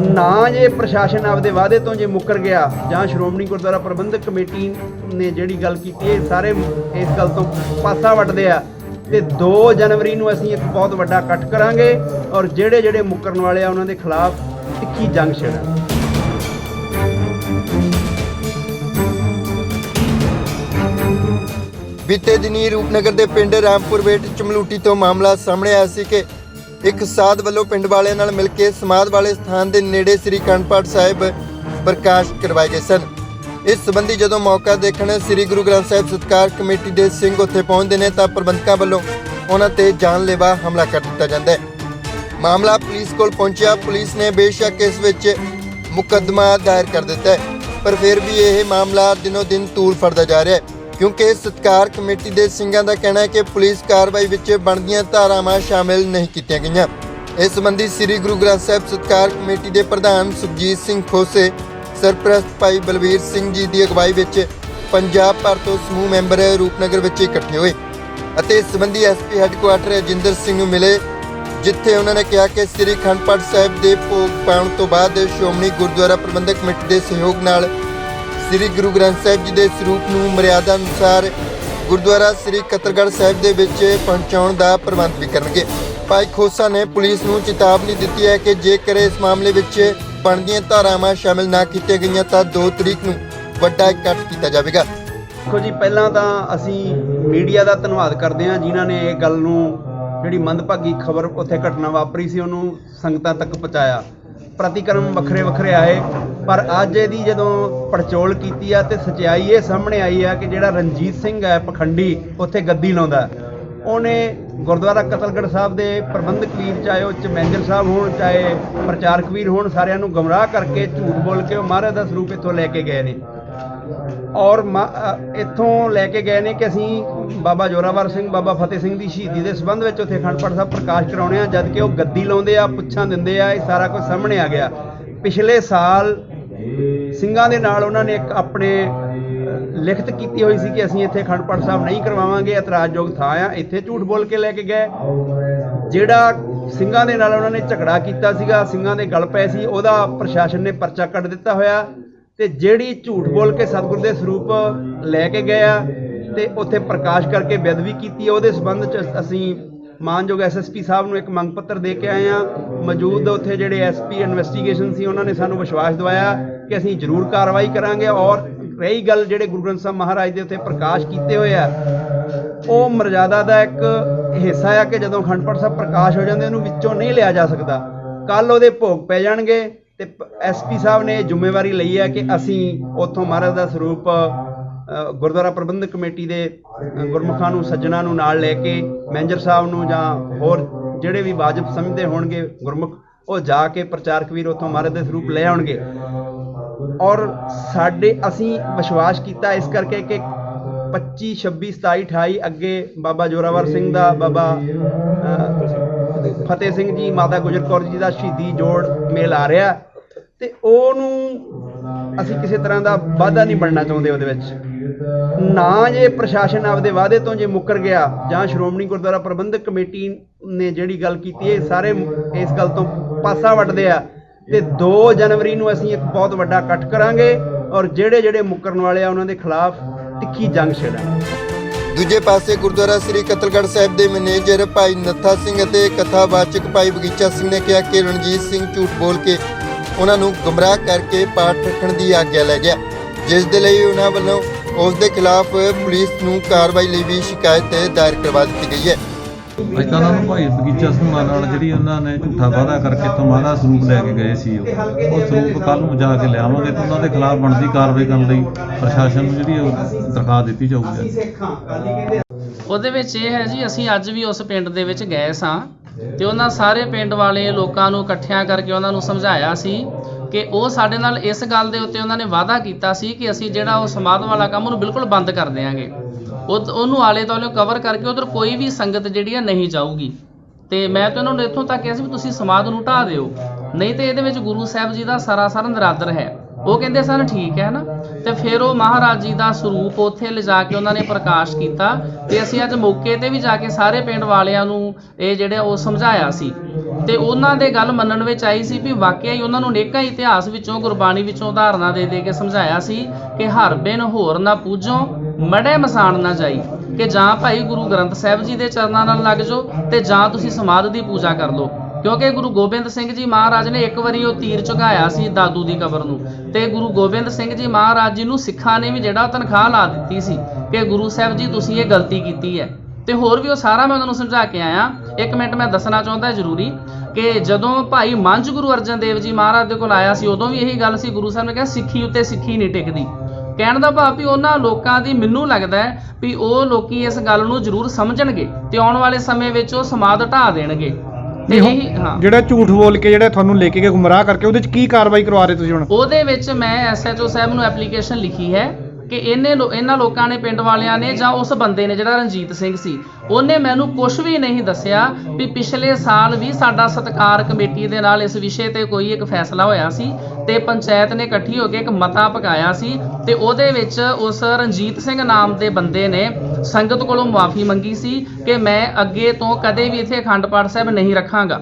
ਨਾ ਜੇ ਪ੍ਰਸ਼ਾਸਨ ਆਪਦੇ ਵਾਅਦੇ ਤੋਂ ਜੇ ਮੁੱਕਰ ਗਿਆ ਜਾਂ ਸ਼੍ਰੋਮਣੀ ਗੁਰਦੁਆਰਾ ਪ੍ਰਬੰਧਕ ਕਮੇਟੀ ਨੇ ਜਿਹੜੀ ਗੱਲ ਕੀਤੀ, ਇਹ ਸਾਰੇ ਇਸ ਗੱਲ ਤੋਂ ਪਾਸਾ ਵੱਟਦੇ ਆ ਤੇ 2 ਜਨਵਰੀ ਨੂੰ ਅਸੀਂ ਇੱਕ ਬਹੁਤ ਵੱਡਾ ਇਕੱਠ ਕਰਾਂਗੇ ਔਰ ਜਿਹੜੇ ਜਿਹੜੇ ਮੁੱਕਰਨ ਵਾਲੇ ਆ, ਉਹਨਾਂ ਦੇ ਖਿਲਾਫ ਤਿੱਖੀ ਜੰਗ ਛੇੜਾਂਗੇ। ਬੀਤੇ ਦਿਨੀ ਰੂਪਨਗਰ ਦੇ ਪਿੰਡ ਰਾਮਪੁਰ ਵੇਟ ਚਮਲੂਟੀ ਤੋਂ ਮਾਮਲਾ ਸਾਹਮਣੇ ਆਇਆ ਸੀ ਕਿ ਇੱਕ ਸਾਧ ਵੱਲੋਂ ਪਿੰਡ ਵਾਲਿਆਂ ਨਾਲ ਮਿਲ ਕੇ ਸਮਾਧ ਵਾਲੇ ਸਥਾਨ ਦੇ ਨੇੜੇ ਸ੍ਰੀ ਕੰਡਪਾਠ ਸਾਹਿਬ ਪ੍ਰਕਾਸ਼ ਕਰਵਾਏ ਗਏ ਸਨ। ਇਸ ਸੰਬੰਧੀ ਜਦੋਂ ਮੌਕਾ ਦੇਖਣ ਸ੍ਰੀ ਗੁਰੂ ਗ੍ਰੰਥ ਸਾਹਿਬ ਸਤਕਾਰ ਕਮੇਟੀ ਦੇ ਸਿੰਘ ਉੱਥੇ ਪਹੁੰਚਦੇ ਨੇ ਤਾਂ ਪ੍ਰਬੰਧਕਾਂ ਵੱਲੋਂ ਉਹਨਾਂ ਤੇ ਜਾਨਲੇਵਾ ਹਮਲਾ ਕਰ ਦਿੱਤਾ ਜਾਂਦਾ ਹੈ। ਮਾਮਲਾ ਪੁਲਿਸ ਕੋਲ ਪਹੁੰਚਿਆ। ਪੁਲਿਸ ਨੇ ਬੇਸ਼ੱਕ ਇਸ ਵਿੱਚ ਮੁਕੱਦਮਾ ਦਾਇਰ ਕਰ ਦਿੱਤਾ ਹੈ, ਪਰ ਫਿਰ ਵੀ ਇਹ ਮਾਮਲਾ ਦਿਨੋ ਦਿਨ ਤੂਲ ਫੜਦਾ ਜਾ ਰਿਹਾ ਹੈ। ਕਿਉਂਕਿ ਸਤਕਾਰ ਕਮੇਟੀ ਦੇ ਸਿੰਘਾਂ ਦਾ ਕਹਿਣਾ ਹੈ ਕਿ ਪੁਲਿਸ ਕਾਰਵਾਈ ਵਿੱਚ ਬਣਦੀਆਂ ਧਾਰਾਵਾਂ ਸ਼ਾਮਿਲ ਨਹੀਂ ਕੀਤੀਆਂ ਗਈਆਂ। ਇਸ ਸੰਬੰਧੀ ਸ੍ਰੀ ਗੁਰੂ ਗ੍ਰੰਥ ਸਾਹਿਬ ਸਤਕਾਰ ਕਮੇਟੀ ਦੇ ਪ੍ਰਧਾਨ ਸੁਖਜੀਤ ਸਿੰਘ ਖੋਸੇ, ਸਰਪ੍ਰਸਤ ਭਾਈ ਬਲਵੀਰ ਸਿੰਘ ਜੀ ਦੀ ਅਗਵਾਈ ਵਿੱਚ ਪੰਜਾਬ ਭਰ ਤੋਂ ਸਮੂਹ ਮੈਂਬਰ ਰੂਪਨਗਰ ਵਿੱਚ ਇਕੱਠੇ ਹੋਏ ਅਤੇ ਇਸ ਸੰਬੰਧੀ ਐਸਪੀ ਹੈੱਡਕੁਆਟਰ ਰਜਿੰਦਰ ਸਿੰਘ ਨੂੰ ਮਿਲੇ, ਜਿੱਥੇ ਉਹਨਾਂ ਨੇ ਕਿਹਾ ਕਿ ਸ੍ਰੀ ਅਖੰਡ ਪਾਠ ਸਾਹਿਬ ਦੇ ਭੋਗ ਪਾਉਣ ਤੋਂ ਬਾਅਦ ਸ਼੍ਰੋਮਣੀ ਗੁਰਦੁਆਰਾ ਪ੍ਰਬੰਧਕ ਕਮੇਟੀ ਦੇ ਸਹਿਯੋਗ ਨਾਲ ਸ੍ਰੀ ਗੁਰੂ ਗ੍ਰੰਥ ਸਾਹਿਬ ਜੀ ਦੇ ਸਰੂਪ ਨੂੰ ਮਰਿਆਦਾ ਅਨੁਸਾਰ ਗੁਰਦੁਆਰਾ ਸ੍ਰੀ ਕਤਰਗੜ੍ਹ ਸਾਹਿਬ ਦੇ ਵਿੱਚ ਪਹੁੰਚਾਉਣ ਦਾ ਪ੍ਰਬੰਧ ਵੀ ਕਰਨਗੇ। ਭਾਈ ਖੋਸਾ ਨੇ ਪੁਲਿਸ ਨੂੰ ਚੇਤਾਵਨੀ ਦਿੱਤੀ ਹੈ ਕਿ ਜੇਕਰ ਇਸ ਮਾਮਲੇ ਵਿੱਚ ਬਣਦੀਆਂ ਧਾਰਾਵਾਂ ਸ਼ਾਮਿਲ ਨਾ ਕੀਤੀਆਂ ਗਈਆਂ ਤਾਂ 2 ਤਰੀਕ ਨੂੰ ਵੱਡਾ ਇਕੱਠ ਕੀਤਾ ਜਾਵੇਗਾ। ਦੇਖੋ ਜੀ, ਪਹਿਲਾਂ ਤਾਂ ਅਸੀਂ ਮੀਡੀਆ ਦਾ ਧੰਨਵਾਦ ਕਰਦੇ ਹਾਂ ਜਿਨ੍ਹਾਂ ਨੇ ਇਹ ਗੱਲ ਨੂੰ ਜਿਹੜੀ ਮੰਦਭਾਗੀ ਖਬਰ ਉੱਥੇ ਘਟਨਾ ਵਾਪਰੀ ਸੀ, ਉਹਨੂੰ ਸੰਗਤਾਂ ਤੱਕ ਪਹੁੰਚਾਇਆ। ਪ੍ਰਤੀਕਰਮ ਵੱਖਰੇ ਵੱਖਰੇ ਆਏ। ਪਰ ਅੱਜ ਇਹਦੀ ਜਦੋਂ ਪੜਚੋਲ ਕੀਤੀ ਆ ਤੇ ਸਚਾਈ ਇਹ ਸਾਹਮਣੇ ਆਈ ਆ ਕਿ ਜਿਹੜਾ ਰਣਜੀਤ ਸਿੰਘ ਹੈ ਪਖੰਡੀ, ਉੱਥੇ ਗੱਦੀ ਲਾਉਂਦਾ ਉਹਨੇ ਗੁਰਦੁਆਰਾ ਕਤਲਗੜ੍ਹ ਸਾਹਿਬ ਦੇ ਪ੍ਰਬੰਧਕ ਵੀਰ, ਚਾਹੇ ਉਹ ਚ ਸਾਹਿਬ ਹੋਣ, ਚਾਹੇ ਪ੍ਰਚਾਰਕ ਵੀਰ ਹੋਣ, ਸਾਰਿਆਂ ਨੂੰ ਗਮਰਾਹ ਕਰਕੇ ਝੂਠ ਬੋਲ ਕੇ ਉਹ ਮਹਾਰਾਜ ਦਾ ਸਰੂਪ ਇੱਥੋਂ ਲੈ ਕੇ ਗਏ ਨੇ। ਔਰ ਮਾ- ਇੱਥੋਂ ਲੈ ਕੇ ਗਏ ਨੇ ਕਿ ਅਸੀਂ ਬਾਬਾ ਜੋਰਾਵਰ ਸਿੰਘ, ਬਾਬਾ ਫਤਿਹ ਸਿੰਘ ਦੀ ਸ਼ਹੀਦੀ ਦੇ ਸੰਬੰਧ ਵਿੱਚ ਉੱਥੇ ਅਖੰਡ ਪਾਠ ਸਾਹਿਬ ਪ੍ਰਕਾਸ਼ ਕਰਾਉਣੇ ਆ ਜਦ ਕਿ ਉਹ ਗੱਦੀ ਲਾਉਂਦੇ ਆ, ਪੁੱਛਾਂ ਦਿੰਦੇ ਆ, ਇਹ ਸਾਰਾ ਕੁਝ ਸਾਹਮਣੇ ਆ ਗਿਆ। ਪਿਛਲੇ ਸਾਲ ਸਿੰਘਾਂ ਦੇ ਨਾਲ ਉਹਨਾਂ ਨੇ ਇੱਕ ਆਪਣੇ ਲਿਖਤ ਕੀਤੀ ਹੋਈ ਸੀ ਕਿ ਅਸੀਂ ਇੱਥੇ ਅਖੰਡ ਪਾਠ ਸਾਹਿਬ ਨਹੀਂ ਕਰਵਾਵਾਂਗੇ, ਇਤਰਾਜ਼ਯੋਗ ਥਾਂ ਆ, ਇੱਥੇ ਝੂਠ ਬੋਲ ਕੇ ਲੈ ਕੇ ਗਏ। ਜਿਹੜਾ ਸਿੰਘਾਂ ਦੇ ਨਾਲ ਉਹਨਾਂ ਨੇ ਝਗੜਾ ਕੀਤਾ ਸੀਗਾ, ਸਿੰਘਾਂ ਦੇ ਗਲ ਪਏ ਸੀ, ਉਹਦਾ ਪ੍ਰਸ਼ਾਸਨ ਨੇ ਪਰਚਾ ਕੱਢ ਦਿੱਤਾ ਹੋਇਆ ਤੇ ਜਿਹੜੀ ਝੂਠ ਬੋਲ ਕੇ ਸਤਿਗੁਰ ਦੇ ਸਰੂਪ ਲੈ ਕੇ ਗਏ ਆ ਤੇ ਉੱਥੇ ਪ੍ਰਕਾਸ਼ ਕਰਕੇ ਬੇਅਦਬੀ ਕੀਤੀ ਉਹਦੇ ਸਬੰਧ ਚ ਅਸੀਂ ਮਾਨਯੋਗ ਐਸਐਸਪੀ ਸਾਹਿਬ ਨੂੰ ਇੱਕ ਮੰਗ ਪੱਤਰ ਦੇ ਕੇ ਆਏ ਆ। ਮੌਜੂਦ ਉੱਥੇ ਜਿਹੜੇ ਐਸਪੀ ਇਨਵੈਸਟੀਗੇਸ਼ਨ ਸੀ, ਉਹਨਾਂ ਨੇ ਸਾਨੂੰ ਵਿਸ਼ਵਾਸ ਦਿਵਾਇਆ ਕਿ ਅਸੀਂ ਜ਼ਰੂਰ ਕਾਰਵਾਈ ਕਰਾਂਗੇ ਔਰ ਰਹੀ ਗੱਲ ਜਿਹੜੇ ਗੁਰੂ ਗ੍ਰੰਥ ਸਾਹਿਬ ਮਹਾਰਾਜ ਦੇ ਉੱਤੇ ਪ੍ਰਕਾਸ਼ ਕੀਤੇ ਹੋਏ ਆ, ਉਹ ਮਰਜ਼ਾਦਾ ਦਾ ਇੱਕ ਹਿੱਸਾ ਆ ਕਿ ਜਦੋਂ ਅਖੰਡ ਸਾਹਿਬ ਪ੍ਰਕਾਸ਼ ਹੋ ਜਾਂਦੇ, ਉਹਨੂੰ ਵਿੱਚੋਂ ਨਹੀਂ ਲਿਆ ਜਾ ਸਕਦਾ। ਕੱਲ ਉਹਦੇ ਭੋਗ ਪੈ ਜਾਣਗੇ ਤੇ ਐਸਪੀ ਸਾਹਿਬ ਨੇ ਜ਼ਿੰਮੇਵਾਰੀ ਲਈ ਹੈ ਕਿ ਅਸੀਂ ਉੱਥੋਂ ਮਹਾਰਾਜ ਦਾ ਸਰੂਪ ਗੁਰਦੁਆਰਾ ਪ੍ਰਬੰਧਕ ਕਮੇਟੀ ਦੇ ਗੁਰਮੁਖਾਂ ਨੂੰ, ਸੱਜਣਾ ਨੂੰ ਨਾਲ ਲੈ ਕੇ, ਮੈਨੇਜਰ ਸਾਹਿਬ ਨੂੰ ਜਾਂ ਹੋਰ ਜਿਹੜੇ ਵੀ ਵਾਜਬ ਸਮਝਦੇ ਹੋਣਗੇ ਗੁਰਮੁਖ, ਉਹ ਜਾ ਕੇ ਪ੍ਰਚਾਰਕ ਵੀਰ ਉੱਥੋਂ ਮਹਾਰਾਜ ਦੇ ਸਰੂਪ ਲੈ ਆਉਣਗੇ। ਔਰ ਸਾਡੇ ਅਸੀਂ ਵਿਸ਼ਵਾਸ ਕੀਤਾ ਇਸ ਕਰਕੇ ਕਿ 25 26 27 28 ਅੱਗੇ ਬਾਬਾ ਜੋਰਾਵਰ ਸਿੰਘ ਦਾ ਬਾਬਾ ਫਤਿਹ ਸਿੰਘ ਜੀ, ਮਾਤਾ ਗੁਜਰ ਕੌਰ ਜੀ ਦਾ ਸ਼ਹੀਦੀ ਜੋੜ ਮੇਲ ਆ ਰਿਹਾ। ਤੇ ਉਹਨੂੰ ਅਸੀਂ ਕਿਸੇ ਤਰ੍ਹਾਂ ਦਾ ਵਾਅਦਾ ਨਹੀਂ ਬਣਨਾ ਚਾਹੁੰਦੇ ਉਹਦੇ ਵਿੱਚ। ਨਾ ਜੇ ਪ੍ਰਸ਼ਾਸਨ ਆਪਦੇ ਵਾਅਦੇ ਤੋਂ ਜੇ ਮੁੱਕਰ ਗਿਆ ਜਾਂ ਸ਼੍ਰੋਮਣੀ ਗੁਰਦੁਆਰਾ ਪ੍ਰਬੰਧਕ ਕਮੇਟੀ ਨੇ ਜਿਹੜੀ ਗੱਲ ਕੀਤੀ ਇਹ ਸਾਰੇ ਇਸ ਗੱਲ ਤੋਂ ਪਾਸਾ ਵੱਟਦੇ ਆ। ਤੇ 2 ਜਨਵਰੀ ਨੂੰ ਅਸੀਂ ਇੱਕ ਬਹੁਤ ਵੱਡਾ ਇਕੱਠ ਕਰਾਂਗੇ ਔਰ ਜਿਹੜੇ ਜਿਹੜੇ ਮੁੱਕਰਨ ਵਾਲੇ ਆ, ਉਹਨਾਂ ਦੇ ਖਿਲਾਫ ਤਿੱਖੀ ਜੰਗ ਛੇੜਾਂਗੇ। ਦੂਜੇ ਪਾਸੇ ਗੁਰਦੁਆਰਾ ਸ੍ਰੀ ਕਤਲਗੜ੍ਹ ਸਾਹਿਬ ਦੇ ਮੈਨੇਜਰ ਭਾਈ ਨੱਥਾ ਸਿੰਘ ਅਤੇ ਕਥਾਵਾਚਕ ਭਾਈ ਬਗੀਚਾ ਸਿੰਘ ਨੇ ਕਿਹਾ ਕਿ ਰਣਜੀਤ ਸਿੰਘ ਝੂਠ ਬੋਲ ਕੇ ਉਹਨਾਂ ਨੂੰ ਗਮਰਾਹ ਕਰਕੇ ਪਾਠ ਰੱਖਣ ਦੀ ਆਗਿਆ ਲੈ ਗਿਆ, ਜਿਸ ਦੇ ਲਈ ਉਹਨਾਂ ਵੱਲੋਂ ਉਸ ਦੇ ਖਿਲਾਫ ਪੁਲਿਸ ਨੂੰ ਕਾਰਵਾਈ ਲਈ ਵੀ ਸ਼ਿਕਾਇਤ ਦਾਇਰ ਕਰਵਾ ਦਿੱਤੀ ਗਈ ਹੈ। ਅੱਜ ਤਾਂ ਉਹਨਾਂ ਨੂੰ ਭਾਈ ਬਗੀਚਾ ਸਿੰਘਾਂ ਨਾਲ ਜਿਹੜੀ ਉਹਨਾਂ ਨੇ ਝੂਠਾ ਵਾਅਦਾ ਕਰਕੇ ਤੋਂ ਸਰੂਪ ਲੈ ਕੇ ਗਏ ਸੀ ਉਹ। ਉਹ ਸਰੂਪ ਕੱਲ ਨੂੰ ਜਾ ਕੇ ਲਿਆਵਾਂਗੇ ਤੇ ਉਹਨਾਂ ਦੇ ਖਿਲਾਫ ਬਣਦੀ ਕਾਰਵਾਈ ਕਰਨ ਲਈ ਪ੍ਰਸ਼ਾਸਨ ਨੂੰ ਜਿਹੜੀ ਉਹ ਦਰਖਾਸਤ ਦਿੱਤੀ ਜਾਊਗੀ। ਉਹਦੇ ਵਿੱਚ ਇਹ ਹੈ ਜੀ, ਅਸੀਂ ਅੱਜ ਵੀ ਉਸ ਪਿੰਡ ਦੇ ਵਿੱਚ ਗਏ ਸਾਂ ਤੇ ਉਹਨਾਂ ਸਾਰੇ ਪਿੰਡ ਵਾਲੇ ਲੋਕਾਂ ਨੂੰ ਇਕੱਠਿਆਂ ਕਰਕੇ ਉਹਨਾਂ ਨੂੰ ਸਮਝਾਇਆ ਸੀ ਕਿ ਉਹ ਸਾਡੇ ਨਾਲ ਇਸ ਗੱਲ ਦੇ ਉੱਤੇ ਉਹਨਾਂ ਨੇ ਵਾਅਦਾ ਕੀਤਾ ਸੀ ਕਿ ਅਸੀਂ ਜਿਹੜਾ ਉਹ ਸਮਾਧ ਵਾਲਾ ਕੰਮ ਉਹਨੂੰ ਬਿਲਕੁਲ ਬੰਦ ਕਰ ਦਿਆਂਗੇ। ਉਹ ਉਹਨੂੰ ਆਲੇ ਦੁਆਲੇ ਕਵਰ ਕਰਕੇ ਉਧਰ ਕੋਈ ਵੀ ਸੰਗਤ ਜਿਹੜੀ ਆ ਨਹੀਂ ਜਾਊਗੀ। ਤੇ ਮੈਂ ਤਾਂ ਉਹਨਾਂ ਨੂੰ ਇੱਥੋਂ ਤੱਕ ਕਿਹਾ ਸੀ ਵੀ ਤੁਸੀਂ ਸਮਾਧ ਨੂੰ ਢਾਹ ਦਿਓ। ਨਹੀਂ ਤੇ ਇਹਦੇ ਵਿੱਚ ਗੁਰੂ ਸਾਹਿਬ ਜੀ ਦਾ ਸਰਾਸਰ ਨਰਾਦਰ ਹੈ। ਉਹ ਕਹਿੰਦੇ ਸਨ, ਠੀਕ ਹੈ ਨਾ? ਤੇ ਫਿਰ ਉਹ ਮਹਾਰਾਜ ਜੀ ਦਾ ਸਰੂਪ ਉੱਥੇ ਲਿਜਾ ਕੇ ਉਹਨਾਂ ਨੇ ਪ੍ਰਕਾਸ਼ ਕੀਤਾ ਤੇ ਅਸੀਂ ਅੱਜ ਮੌਕੇ ਤੇ ਵੀ ਜਾ ਕੇ ਸਾਰੇ ਪਿੰਡ ਵਾਲਿਆਂ ਨੂੰ ਇਹ ਜਿਹੜੇ ਉਹ ਸਮਝਾਇਆ ਸੀ। ਤੇ ਉਹਨਾਂ ਦੇ ਗੱਲ ਮੰਨਣ ਵਿੱਚ ਆਈ ਸੀ ਵੀ ਵਾਕਿਆ ਹੀ ਉਹਨਾਂ ਨੂੰ ਨੇਕਾਂ ਇਤਿਹਾਸ ਵਿੱਚੋਂ, ਗੁਰਬਾਣੀ ਵਿੱਚੋਂ ਉਦਾਹਰਨਾਂ ਦੇ ਦੇ ਕੇ ਸਮਝਾਇਆ ਸੀ ਕਿ ਹਰ ਬਿਨ ਹੋਰ ਨਾ ਪੂਜੋ, ਮੜੇ ਮਸਾਣ ਨਾ ਜਾਈ, ਕਿ ਜਾਂ ਭਾਈ ਗੁਰੂ ਗ੍ਰੰਥ ਸਾਹਿਬ ਜੀ ਦੇ ਚਰਨਾਂ ਨਾਲ ਲੱਗ ਜਾਓ ਤੇ ਜਾਂ ਤੁਸੀਂ ਸਮਾਧ ਦੀ ਪੂਜਾ ਕਰ ਲਓ। ਕਿਉਂਕਿ ਗੁਰੂ ਗੋਬਿੰਦ ਸਿੰਘ ਜੀ ਮਹਾਰਾਜ ਨੇ ਇੱਕ ਵਾਰੀ ਉਹ ਤੀਰ ਝੁਕਾਇਆ ਸੀ ਦਾਦੂ ਦੀ ਕਬਰ ਨੂੰ। ਤੇ ਗੁਰੂ ਗੋਬਿੰਦ ਸਿੰਘ ਜੀ ਮਹਾਰਾਜ ਜੀ ਨੂੰ ਸਿੱਖਾਂ ਨੇ ਵੀ ਜਿਹੜਾ ਤਨਖਾਹ ਲਾ ਦਿੱਤੀ ਸੀ ਕਿ ਗੁਰੂ ਸਾਹਿਬ ਜੀ, ਤੁਸੀਂ ਇਹ ਗਲਤੀ ਕੀਤੀ ਹੈ। ਤੇ ਹੋਰ ਵੀ ਉਹ ਸਾਰਾ ਮੈਂ ਉਹਨਾਂ ਨੂੰ ਸਮਝਾ ਕੇ ਆਇਆ। ਇੱਕ ਮਿੰਟ ਮੈਂ ਦੱਸਣਾ ਚਾਹੁੰਦਾ ਜ਼ਰੂਰੀ ਕਿ ਜਦੋਂ ਭਾਈ ਮੰਝ ਗੁਰੂ ਅਰਜਨ ਦੇਵ ਜੀ ਮਹਾਰਾਜ ਦੇ ਕੋਲ ਆਇਆ ਸੀ, ਉਦੋਂ ਵੀ ਇਹੀ ਗੱਲ ਸੀ, ਗੁਰੂ ਸਾਹਿਬ ਨੇ ਕਿਹਾ, ਸਿੱਖੀ ਉੱਤੇ ਸਿੱਖੀ ਨਹੀਂ ਟਿਕਦੀ। ਕਹਿਣ ਦਾ ਭਾਵ ਵੀ ਉਹਨਾਂ ਲੋਕਾਂ ਦੀ ਮੈਨੂੰ ਲੱਗਦਾ ਹੈ ਵੀ ਉਹ ਲੋਕੀ ਇਸ ਗੱਲ ਨੂੰ ਜ਼ਰੂਰ ਸਮਝਣਗੇ ਤੇ ਆਉਣ ਵਾਲੇ ਸਮੇਂ ਵਿੱਚ ਉਹ ਸਮਾਧ ਢਾ ਦੇਣਗੇ। ਨਹੀਂ, ਹਾਂ। ਜਿਹੜਾ ਝੂਠ ਬੋਲ ਕੇ ਜਿਹੜਾ ਤੁਹਾਨੂੰ ਲੈ ਕੇ ਗਏ ਗੁੰਮਰਾਹ ਕਰਕੇ ਉਹਦੇ ਚ ਕੀ ਕਾਰਵਾਈ ਕਰਵਾ ਰਹੇ ਤੁਸੀਂ ਹੁਣ? ਉਹਦੇ ਵਿੱਚ ਮੈਂ ਐਸਐਚਓ ਸਾਹਿਬ ਨੂੰ ਐਪਲੀਕੇਸ਼ਨ ਲਿਖੀ ਹੈ ਕਿ ਇਹਨੇ ਲੋ- ਇਹਨਾਂ ਲੋਕਾਂ ਨੇ ਪਿੰਡ ਵਾਲਿਆਂ ਨੇ ਜਾਂ ਉਸ ਬੰਦੇ ਨੇ ਜਿਹੜਾ ਰਣਜੀਤ ਸਿੰਘ ਸੀ ਉਹਨੇ ਮੈਨੂੰ ਕੁਝ ਵੀ ਨਹੀਂ ਦੱਸਿਆ ਵੀ ਪਿਛਲੇ ਸਾਲ ਵੀ ਸਾਡਾ ਸਤਕਾਰ ਕਮੇਟੀ ਦੇ ਨਾਲ ਇਸ ਵਿਸ਼ੇ ਤੇ ਕੋਈ ਇੱਕ ਫੈਸਲਾ ਹੋਇਆ ਸੀ ਤੇ ਪੰਚਾਇਤ ਨੇ ਇਕੱਠੀ ਹੋ ਕੇ ਇੱਕ ਮਤਾ ਪਕਾਇਆ ਸੀ ਤੇ ਉਹਦੇ ਵਿੱਚ ਉਸ ਰਣਜੀਤ ਸਿੰਘ ਨਾਮ ਦੇ ਬੰਦੇ ਨੇ ਸੰਗਤ ਕੋਲੋਂ ਮਾਫੀ ਮੰਗੀ ਸੀ ਕਿ ਮੈਂ ਅੱਗੇ ਤੋਂ ਕਦੇ ਵੀ ਇੱਥੇ ਅਖੰਡ ਪਾਠ ਸਾਹਿਬ ਨਹੀਂ ਰੱਖਾਂਗਾ।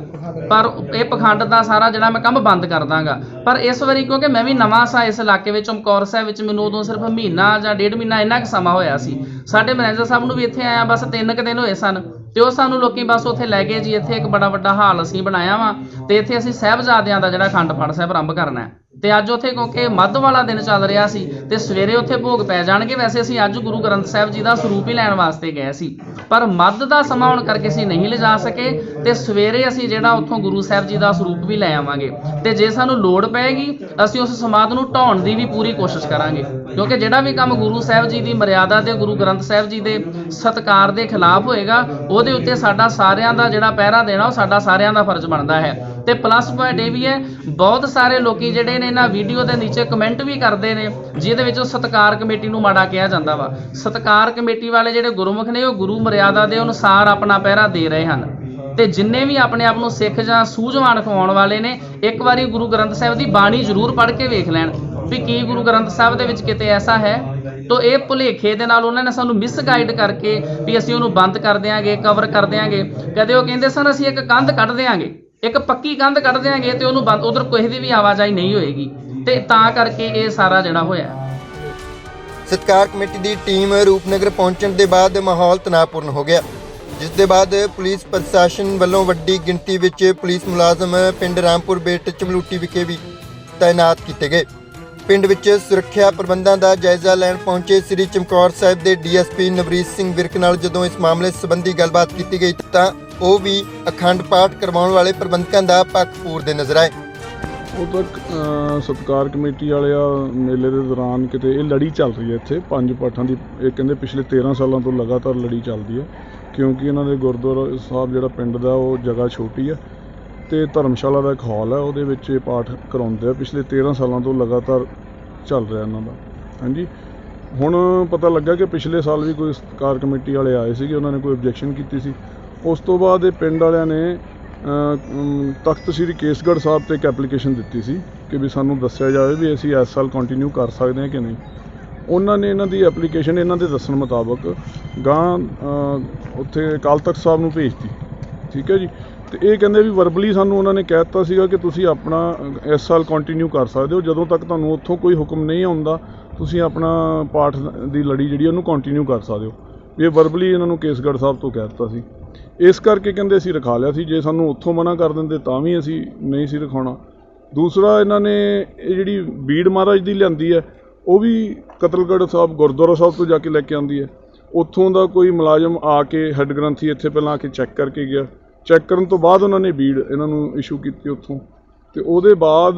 ਪਰ ਇਹ ਪਖੰਡ ਦਾ ਸਾਰਾ ਜਿਹੜਾ ਮੈਂ ਕੰਮ ਬੰਦ ਕਰ ਦਾਂਗਾ। ਪਰ ਇਸ ਵਾਰੀ ਕਿਉਂਕਿ ਮੈਂ ਵੀ ਨਵਾਂ ਸਾਂ ਇਸ ਇਲਾਕੇ ਵਿੱਚ ਚਮਕੌਰ ਸਾਹਿਬ ਵਿੱਚ ਮੈਨੂੰ ਉਦੋਂ ਸਿਰਫ ਮਹੀਨਾ ਜਾਂ ਡੇਢ ਮਹੀਨਾ ਇੰਨਾ ਕੁ ਸਮਾਂ ਹੋਇਆ ਸੀ। ਸਾਡੇ ਮੈਨੇਜਰ ਸਾਹਿਬ ਨੂੰ ਵੀ ਇੱਥੇ ਆਇਆ, ਬਸ ਤਿੰਨ ਕੁ ਦਿਨ ਹੋਏ ਸਨ। ਤੇ ਉਹ ਸਾਨੂੰ ਲੋਕੀ ਬਸ ਉੱਥੇ ਲੈ ਗਏ ਜੀ, ਇੱਥੇ ਇੱਕ ਬੜਾ ਵੱਡਾ ਹਾਲ ਅਸੀਂ ਬਣਾਇਆ ਵਾ। ਤੇ ਇੱਥੇ ਅਸੀਂ ਸਾਹਿਬਜ਼ਾਦਿਆਂ ਦਾ ਜਿਹੜਾ ਅਖੰਡ ਪਾਠ ਸਾਹਿਬ ਆਰੰਭ ਕਰਨਾ ਹੈ। ਤੇ ਅੱਜ ਉੱਥੇ ਕਿਉਂਕਿ ਮੱਧ ਵਾਲਾ ਦਿਨ ਚੱਲ ਰਿਹਾ ਸੀ ਤੇ ਸਵੇਰੇ ਉੱਥੇ ਭੋਗ ਪੈ ਜਾਣਗੇ। ਵੈਸੇ ਅਸੀਂ ਅੱਜ ਗੁਰੂ ਗ੍ਰੰਥ ਸਾਹਿਬ ਜੀ ਦਾ ਸਰੂਪ ਹੀ ਲੈਣ ਵਾਸਤੇ ਗਏ ਸੀ। ਪਰ ਮੱਧ ਦਾ ਸਮਾਂ ਹੋਣ ਕਰਕੇ ਅਸੀਂ ਨਹੀਂ ਲਿਜਾ ਸਕੇ ਤੇ ਸਵੇਰੇ ਅਸੀਂ ਜਿਹੜਾ ਉੱਥੋਂ ਗੁਰੂ ਸਾਹਿਬ ਜੀ ਦਾ ਸਰੂਪ ਵੀ ਲੈ ਆਵਾਂਗੇ। ਤੇ ਜੇ ਸਾਨੂੰ ਲੋੜ ਪਏਗੀ, ਅਸੀਂ ਉਸ ਸਮਾਧ ਨੂੰ ਢਾਉਣ ਦੀ ਵੀ ਪੂਰੀ ਕੋਸ਼ਿਸ਼ ਕਰਾਂਗੇ। ਕਿਉਂਕਿ ਜਿਹੜਾ ਵੀ ਕੰਮ ਗੁਰੂ ਸਾਹਿਬ ਜੀ ਦੀ ਮਰਿਆਦਾ ਤੇ ਗੁਰੂ ਗ੍ਰੰਥ ਸਾਹਿਬ ਜੀ ਦੇ ਸਤਕਾਰ ਦੇ ਖਿਲਾਫ ਹੋਏਗਾ, ਉਹਦੇ ਉੱਤੇ ਸਾਡਾ ਸਾਰਿਆਂ ਦਾ ਜਿਹੜਾ ਪਹਿਰਾ ਦੇਣਾ, ਉਹ ਸਾਡਾ ਸਾਰਿਆਂ ਦਾ ਫਰਜ਼ ਬਣਦਾ ਹੈ। ਤੇ ਪਲੱਸ ਪੁਆਇੰਟ ਇਹ ਵੀ ਹੈ, ਬਹੁਤ ਸਾਰੇ ਲੋਕੀ ਜਿਹੜੇ ਨੇ ਇਹਨਾਂ ਵੀਡੀਓ ਦੇ ਨੀਚੇ ਕਮੈਂਟ ਵੀ ਕਰਦੇ ਨੇ, ਜਿਹਦੇ ਵਿੱਚ ਉਹ ਸਤਕਾਰ ਕਮੇਟੀ ਨੂੰ ਮਾੜਾ ਕਿਹਾ ਜਾਂਦਾ ਵਾ। ਸਤਕਾਰ ਕਮੇਟੀ ਵਾਲੇ ਜਿਹੜੇ ਗੁਰਮੁਖ ਨੇ, ਉਹ ਗੁਰੂ ਮਰਿਆਦਾ ਦੇ ਅਨੁਸਾਰ ਆਪਣਾ ਪਹਿਰਾ ਦੇ ਰਹੇ ਹਨ। ਤੇ ਜਿੰਨੇ ਵੀ ਆਪਣੇ ਆਪ ਨੂੰ ਸਿੱਖ ਜਾਂ ਸੂਝਵਾਨ ਖਵਾਉਣ ਵਾਲੇ ਨੇ, ਇੱਕ ਵਾਰੀ ਗੁਰੂ ਗ੍ਰੰਥ ਸਾਹਿਬ ਦੀ ਬਾਣੀ ਜ਼ਰੂਰ ਪੜ੍ਹ ਕੇ ਵੇਖ ਲੈਣ ਵੀ ਕੀ ਗੁਰੂ ਗ੍ਰੰਥ ਸਾਹਿਬ ਦੇ ਵਿੱਚ ਕਿਤੇ ਐਸਾ ਹੈ। ਤੋ ਇਹ ਭੁਲੇਖੇ ਦੇ ਨਾਲ ਉਹਨਾਂ ਨੇ ਸਾਨੂੰ ਮਿਸਗਾਈਡ ਕਰਕੇ ਵੀ ਅਸੀਂ ਉਹਨੂੰ ਬੰਦ ਕਰ ਦਿਆਂਗੇ ਕਵਰ ਕਰ ਦਿਆਂਗੇ। ਕਦੇ ਉਹ ਕਹਿੰਦੇ ਸਨ, ਅਸੀਂ ਇੱਕ ਕੰਧ ਕੱਢ ਦਿਆਂਗੇ। ਇੱਕ ਪੱਕੀ ਕੰਧ ਕੱਢ ਦਿਆਂਗੇ ਤੇ ਉਹਨੂੰ ਬੰਦ ਉਧਰ ਕਿਸੇ ਦੀ ਵੀ ਆਵਾਜਾਈ ਨਹੀਂ ਹੋਏਗੀ। ਤੇ ਤਾਂ ਕਰਕੇ ਇਹ ਸਾਰਾ ਜਿਹੜਾ ਹੋਇਆ ਸਤਕਾਰ ਕਮੇਟੀ ਦੀ ਟੀਮ ਰੂਪਨਗਰ ਪਹੁੰਚਣ ਦੇ ਬਾਅਦ ਮਾਹੌਲ ਤਣਾਅਪੂਰਨ ਹੋ ਗਿਆ। ਜਿਸ ਦੇ ਬਾਅਦ ਪੁਲਿਸ ਪ੍ਰਸ਼ਾਸਨ ਵੱਲੋਂ ਵੱਡੀ ਗਿਣਤੀ ਵਿੱਚ ਪੁਲਿਸ ਮੁਲਾਜ਼ਮ ਪਿੰਡ ਰਾਮਪੁਰ ਬੇਟ ਚਮਲੂਟੀ ਵਿਖੇ ਵੀ ਤਾਇਨਾਤ ਕੀਤੇ ਗਏ। ਪਿੰਡ ਵਿੱਚ ਸੁਰੱਖਿਆ ਪ੍ਰਬੰਧਾਂ ਦਾ ਜਾਇਜ਼ਾ ਲੈਣ ਪਹੁੰਚੇ ਸ੍ਰੀ ਚਮਕੌਰ ਸਾਹਿਬ ਦੇ ਡੀਐਸਪੀ ਨਵਰੀਤ ਸਿੰਘ ਵਿਰਕ ਨਾਲ ਜਦੋਂ ਇਸ ਮਾਮਲੇ ਸੰਬੰਧੀ ਗੱਲਬਾਤ ਕੀਤੀ ਗਈ ਤਾਂ ਉਹ ਵੀ ਅਖੰਡ ਪਾਠ ਕਰਵਾਉਣ ਵਾਲੇ ਪ੍ਰਬੰਧਕਾਂ ਦਾ ਪੱਖ ਪੂਰਦੇ ਨਜ਼ਰ ਆਏ। ਉਹ ਤਾਂ ਸਤਕਾਰ ਕਮੇਟੀ ਵਾਲੇ ਆ, ਮੇਲੇ ਦੇ ਦੌਰਾਨ ਕਿਤੇ ਇਹ ਲੜੀ ਚੱਲ ਰਹੀ ਹੈ ਇੱਥੇ, ਪੰਜ ਪਾਠਾਂ ਦੀ, ਇਹ ਕਹਿੰਦੇ ਪਿਛਲੇ 13 ਸਾਲਾਂ ਤੋਂ ਲਗਾਤਾਰ ਲੜੀ ਚੱਲਦੀ ਹੈ, ਕਿਉਂਕਿ ਇਹਨਾਂ ਦੇ ਗੁਰਦੁਆਰਾ ਸਾਹਿਬ ਜਿਹੜਾ ਪਿੰਡ ਦਾ, ਉਹ ਜਗ੍ਹਾ ਛੋਟੀ ਹੈ ਤੇ ਧਰਮਸ਼ਾਲਾ ਦਾ ਇੱਕ ਹਾਲ ਹੈ, ਉਹਦੇ ਵਿੱਚ ਇਹ ਪਾਠ ਕਰਾਉਂਦੇ ਆ, ਪਿਛਲੇ 13 ਸਾਲਾਂ ਤੋਂ ਲਗਾਤਾਰ ਚੱਲ ਰਿਹਾ ਇਹਨਾਂ ਦਾ। ਹਾਂਜੀ, ਹੁਣ ਪਤਾ ਲੱਗਾ ਕਿ ਪਿਛਲੇ ਸਾਲ ਵੀ ਕੋਈ ਸਤਕਾਰ ਕਮੇਟੀ ਵਾਲੇ ਆਏ ਸੀਗੇ, ਉਹਨਾਂ ਨੇ ਕੋਈ ਆਬਜੈਕਸ਼ਨ ਕੀਤੀ ਸੀ ਉਸ ਤੋਂ ਬਾਅਦ ਇਹ ਪਿੰਡ ਵਾਲਿਆਂ ਨੇ ਤਖਤ ਸ੍ਰੀ ਕੇਸਗੜ੍ਹ ਸਾਹਿਬ ਤੇ ਇੱਕ ਐਪਲੀਕੇਸ਼ਨ ਦਿੱਤੀ ਸੀ ਕਿ ਵੀ ਸਾਨੂੰ ਦੱਸਿਆ ਜਾਵੇ ਵੀ ਅਸੀਂ ਇਸ ਸਾਲ ਕੰਟੀਨਿਊ ਕਰ ਸਕਦੇ ਹਾਂ ਕਿ ਨਹੀਂ। ਉਹਨਾਂ ਨੇ ਇਹਨਾਂ ਦੀ ਐਪਲੀਕੇਸ਼ਨ ਇਹਨਾਂ ਦੇ ਦੱਸਣ ਮੁਤਾਬਕ ਗਾਂ ਉੱਥੇ ਅਕਾਲ ਤਖਤ ਸਾਹਿਬ ਨੂੰ ਭੇਜਤੀ। ਠੀਕ ਹੈ ਜੀ? ਤੇ ਇਹ ਕਹਿੰਦੇ ਵੀ ਵਰਬਲੀ ਸਾਨੂੰ ਉਹਨਾਂ ਨੇ ਕਹਿ ਦਿੱਤਾ ਸੀਗਾ ਕਿ ਤੁਸੀਂ ਆਪਣਾ ਇਸ ਸਾਲ ਕੰਟੀਨਿਊ ਕਰ ਸਕਦੇ ਹੋ। ਜਦੋਂ ਤੱਕ ਤੁਹਾਨੂੰ ਉੱਥੋਂ ਕੋਈ ਹੁਕਮ ਨਹੀਂ ਆਉਂਦਾ, ਤੁਸੀਂ ਆਪਣਾ ਪਾਠ ਦੀ ਲੜੀ ਜਿਹੜੀ ਉਹਨੂੰ ਕੰਟੀਨਿਊ ਕਰ ਸਕਦੇ ਹੋ। ਵੀ ਇਹ ਵਰਬਲੀ ਇਹਨਾਂ ਨੂੰ ਕੇਸਗੜ੍ਹ ਸਾਹਿਬ ਤੋਂ ਕਹਿ ਦਿੱਤਾ ਸੀ। ਇਸ ਕਰਕੇ ਕਹਿੰਦੇ ਅਸੀਂ ਰਖਾ ਲਿਆ ਸੀ, ਜੇ ਸਾਨੂੰ ਉੱਥੋਂ ਮਨਾ ਕਰ ਦਿੰਦੇ ਤਾਂ ਵੀ ਅਸੀਂ ਨਹੀਂ ਸੀ ਰਖਾਉਣਾ। ਦੂਸਰਾ ਇਹਨਾਂ ਨੇ ਇਹ ਜਿਹੜੀ ਬੀੜ ਮਹਾਰਾਜ ਦੀ ਲਿਆਂਦੀ ਹੈ, ਉਹ ਵੀ ਕਤਲਗੜ੍ਹ ਸਾਹਿਬ, ਗੁਰਦੁਆਰਾ ਸਾਹਿਬ ਤੋਂ ਜਾ ਕੇ ਲੈ ਕੇ ਆਉਂਦੀ ਹੈ। ਉੱਥੋਂ ਦਾ ਕੋਈ ਮੁਲਾਜ਼ਮ ਆ ਕੇ ਹੈੱਡ ਗ੍ਰੰਥੀ ਇੱਥੇ ਪਹਿਲਾਂ ਆ ਕੇ ਚੈੱਕ ਕਰਕੇ ਗਿਆ। ਚੈੱਕ ਕਰਨ ਤੋਂ ਬਾਅਦ ਉਹਨਾਂ ਨੇ ਬੀੜ ਇਹਨਾਂ ਨੂੰ ਇਸ਼ੂ ਕੀਤੀ ਉੱਥੋਂ। ਤੇ ਉਹਦੇ ਬਾਅਦ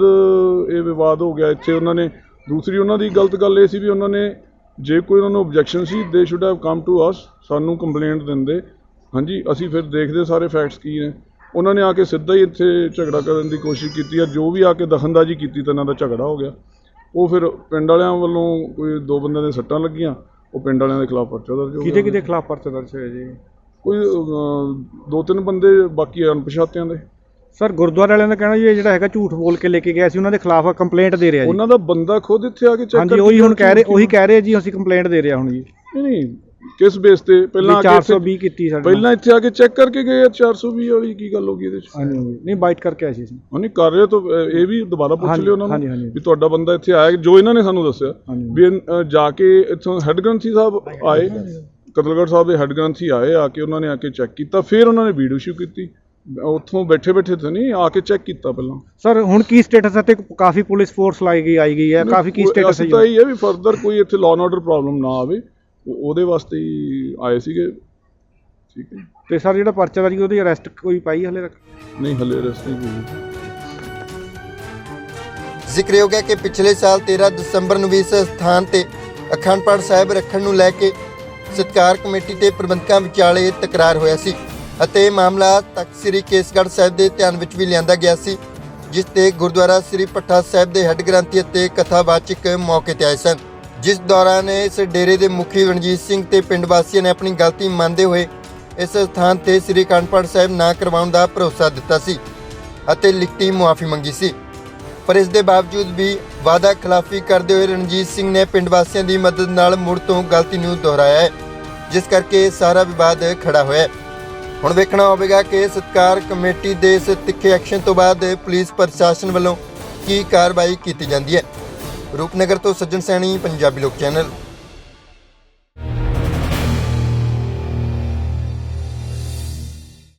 ਇਹ ਵਿਵਾਦ ਹੋ ਗਿਆ। ਇੱਥੇ ਉਹਨਾਂ ਨੇ, ਦੂਸਰੀ ਉਹਨਾਂ ਦੀ ਗਲਤ ਗੱਲ ਇਹ ਸੀ ਵੀ ਉਹਨਾਂ ਨੇ, ਜੇ ਕੋਈ ਉਹਨਾਂ ਨੂੰ objection C they should have come to us ਸਾਨੂੰ ਕੰਪਲੇਂਟ ਦਿੰਦੇ। ਹਾਂਜੀ ਅਸੀਂ ਫਿਰ ਦੇਖਦੇ ਸਾਰੇ ਫੈਕਟਸ ਕੀ ਨੇ। ਉਹਨਾਂ ਨੇ ਆ ਕੇ ਸਿੱਧਾ ਹੀ ਇੱਥੇ ਝਗੜਾ ਕਰਨ ਦੀ ਕੋਸ਼ਿਸ਼ ਕੀਤੀ ਆ। ਜੋ ਵੀ ਆ ਕੇ ਦਖਲਅੰਦਾਜ਼ੀ ਕੀਤੀ ਤਾਂ ਇਹਨਾਂ ਦਾ ਝਗੜਾ ਹੋ ਗਿਆ। ਉਹ ਫਿਰ ਪਿੰਡ ਵਾਲਿਆਂ ਵੱਲੋਂ ਕੋਈ ਦੋ ਬੰਦਿਆਂ ਦੇ ਸੱਟਾਂ ਲੱਗੀਆਂ। ਉਹ ਪਿੰਡ ਵਾਲਿਆਂ ਦੇ ਖਿਲਾਫ ਪਰਚਾ ਦਰਜ ਹੋ ਗਿਆ। ਕਿਹਦੇ ਕਿਹਦੇ ਖਿਲਾਫ ਪਰਚਾ ਦਰਜ ਹੋਇਆ ਜੀ? ਕੋਈ ਦੋ ਤਿੰਨ ਬੰਦੇ ਬਾਕੀ ਅਣਪਛਾਤਿਆਂ ਦੇ। ਸਰ ਗੁਰਦੁਆਰੇ ਵਾਲਿਆਂ ਦਾ ਕਹਿਣਾ ਜੀ ਇਹ ਜਿਹੜਾ ਹੈਗਾ ਝੂਠ ਬੋਲ ਕੇ ਲੈ ਕੇ ਗਿਆ ਸੀ ਉਹਨਾਂ ਦੇ ਖਿਲਾਫ ਕੰਪਲੇਂਟ ਦੇ ਰਿਹਾ ਜੀ। ਉਹਨਾਂ ਦਾ ਬੰਦਾ ਖੁਦ ਇੱਥੇ ਆ ਕੇ ਚੈੱਕ ਹਾਂਜੀ ਉਹੀ ਹੁਣ ਕਹਿ ਰਹੇ ਉਹੀ ਕਹਿ ਰਹੇ ਜੀ ਅਸੀਂ ਕੰਪਲੇਂਟ ਦੇ ਰਿਹਾ ਹੁਣ ਜੀ। ਨਹੀਂ ਨਹੀਂ ਕਿਸ ਬੇਸ ਤੇ? ਪਹਿਲਾਂ ਆ ਕੇ ਇੱਥੇ- 420 ਕੀਤੀ ਸਾਡੇ। ਪਹਿਲਾਂ ਇੱਥੇ ਆ ਕੇ ਚੈੱਕ ਕਰਕੇ ਗਏ ਆ 420 ਵਾਲੀ ਕੀ ਗੱਲ ਹੋ ਗਈ ਇਹਦੇ ਚ? ਹਾਂਜੀ ਹਾਂਜੀ। ਨਹੀਂ ਬਾਈਟ ਕਰਕੇ ਆਏ ਸੀ ਅਸੀਂ। ਉਹ ਨਹੀਂ ਕਰ ਰਹੇ ਤਾਂ ਇਹ ਵੀ ਦੁਬਾਰਾ ਪੁੱਛ ਲਿਓ ਉਹਨਾਂ ਨੂੰ। ਵੀ ਤੁਹਾਡਾ ਬੰਦਾ ਇੱਥੇ ਆਇਆ ਜੋ ਇਹਨਾਂ ਨੇ ਸਾਨੂੰ ਦੱਸਿਆ। ਵੀ ਜਾ ਕੇ ਇੱਥੋਂ ਹੈੱਡ ਗ੍ਰੰਥੀ ਸਾਹਿਬ ਆਏ ਕਤਲਗੜ੍ਹ ਸਾਹਿਬ ਦੇ ਹੈੱਡ ਗ੍ਰੰਥੀ ਆਏ ਆ ਕੇ ਉਹਨਾਂ ਨੇ ਆ ਕੇ ਚੈੱਕ ਕੀਤਾ ਫਿਰ ਉਹਨਾਂ ਨੇ ਵੀਡੀਓ ਸ਼ੂ ਕੀਤੀ। ਉੱਥੋਂ ਬੈਠੇ ਬੈਠੇ ਤੇ ਨਹੀਂ ਆ ਕੇ ਚੈੱਕ ਕੀਤਾ ਪਹਿਲਾਂ। ਸਰ ਹੁਣ ਕੀ ਸਟੇਟਸ ਹੈ ਤੇ ਕਾਫੀ ਪੁਲਿਸ ਫੋਰਸ ਲਾਈ ਗਈ ਆਈ ਗਈ ਹੈ ਕਾਫੀ ਕੀ ਸਟੇਟਸ ਹੈ ਇਹ ਵੀ ਫਰਦਰ ਕੋਈ ਇੱਥੇ ਲਾਅ ਐਂਡ ਆਰਡਰ ਪ੍ਰੋਬਲਮ ਨਾ ਆਵੇ। ਉਹਦੇ ਵਾਸਤੇ ਹੀ ਆਏ ਸੀਗੇ। ਠੀਕ ਹੈ। ਤੇ ਸਰ ਜਿਹੜਾ ਪਰਚਾ ਦਾ ਜੀ ਉਹਦੀ ਅਰੈਸਟ ਕੋਈ ਪਾਈ ਹਲੇ ਤੱਕ? ਨਹੀਂ ਹਲੇ ਰਸਤੇ ਕੋਈ ਜ਼ਿਕਰਯੋਗ ਹੈ ਕਿ ਪਿਛਲੇ ਸਾਲ 13 ਦਸੰਬਰ ਨੂੰ ਵੀ ਇਸ ਸਥਾਨ ਤੇ ਅਖੰਡ ਪਾਠ ਸਾਹਿਬ ਰੱਖਣ ਨੂੰ ਲੈ ਕੇ ਸਤਕਾਰ ਕਮੇਟੀ ਤੇ ਪ੍ਰਬੰਧਕਾਂ ਵਿਚਾਲੇ ਤਕਰਾਰ ਹੋਇਆ ਸੀ ਅਤੇ ਇਹ ਮਾਮਲਾ ਤਖਤ ਸ੍ਰੀ ਕੇਸਗੜ੍ਹ ਸਾਹਿਬ ਦੇ ਧਿਆਨ ਵਿੱਚ ਵੀ ਲਿਆਂਦਾ ਗਿਆ ਸੀ ਜਿਸ ਤੇ ਗੁਰਦੁਆਰਾ ਸ੍ਰੀ ਪੱਠਾ ਸਾਹਿਬ ਦੇ ਹੈੱਡ ਗ੍ਰੰਥੀ ਅਤੇ ਕਥਾਵਾਚਕ ਮੌਕੇ ਤੇ ਆਏ ਸਨ। ਜਿਸ ਦੌਰਾਨ ਇਸ ਡੇਰੇ ਦੇ ਮੁਖੀ ਰਣਜੀਤ ਸਿੰਘ ਤੇ ਪਿੰਡ ਵਾਸੀਆਂ ਨੇ ਆਪਣੀ ਗਲਤੀ ਮੰਨਦੇ ਹੋਏ ਇਸ ਸਥਾਨ ਤੇ ਸ੍ਰੀ ਅਖੰਡ ਸਾਹਿਬ ਨਾ ਕਰਵਾਉਣ ਦਾ ਭਰੋਸਾ ਦਿੱਤਾ ਸੀ ਅਤੇ ਲਿਖਤੀ ਮੁਆਫੀ ਮੰਗੀ ਸੀ। ਪਰ ਇਸ ਦੇ ਬਾਵਜੂਦ ਵੀ ਵਾਅਦਾ ਖਿਲਾਫੀ ਕਰਦੇ ਹੋਏ ਰਣਜੀਤ ਸਿੰਘ ਨੇ ਪਿੰਡ ਵਾਸੀਆਂ ਦੀ ਮਦਦ ਨਾਲ ਮੁੜ ਤੋਂ ਗਲਤੀ ਨੂੰ ਦੁਹਰਾਇਆ ਹੈ, ਜਿਸ ਕਰਕੇ ਸਾਰਾ ਵਿਵਾਦ ਖੜਾ ਹੋਇਆ ਹੈ। ਹੁਣ ਵੇਖਣਾ ਹੋਵੇਗਾ ਕਿ ਸਤਕਾਰ ਕਮੇਟੀ ਦੇ ਇਸ ਤਿੱਖੇ ਐਕਸ਼ਨ ਤੋਂ ਬਾਅਦ ਪੁਲਿਸ ਪ੍ਰਸ਼ਾਸਨ ਵੱਲੋਂ ਕੀ ਕਾਰਵਾਈ ਕੀਤੀ ਜਾਂਦੀ ਹੈ। ਰੂਪਨਗਰ ਤੋਂ ਸੱਜਣ ਸੈਣੀ ਪੰਜਾਬੀ ਲੋਕ ਚੈਨਲ।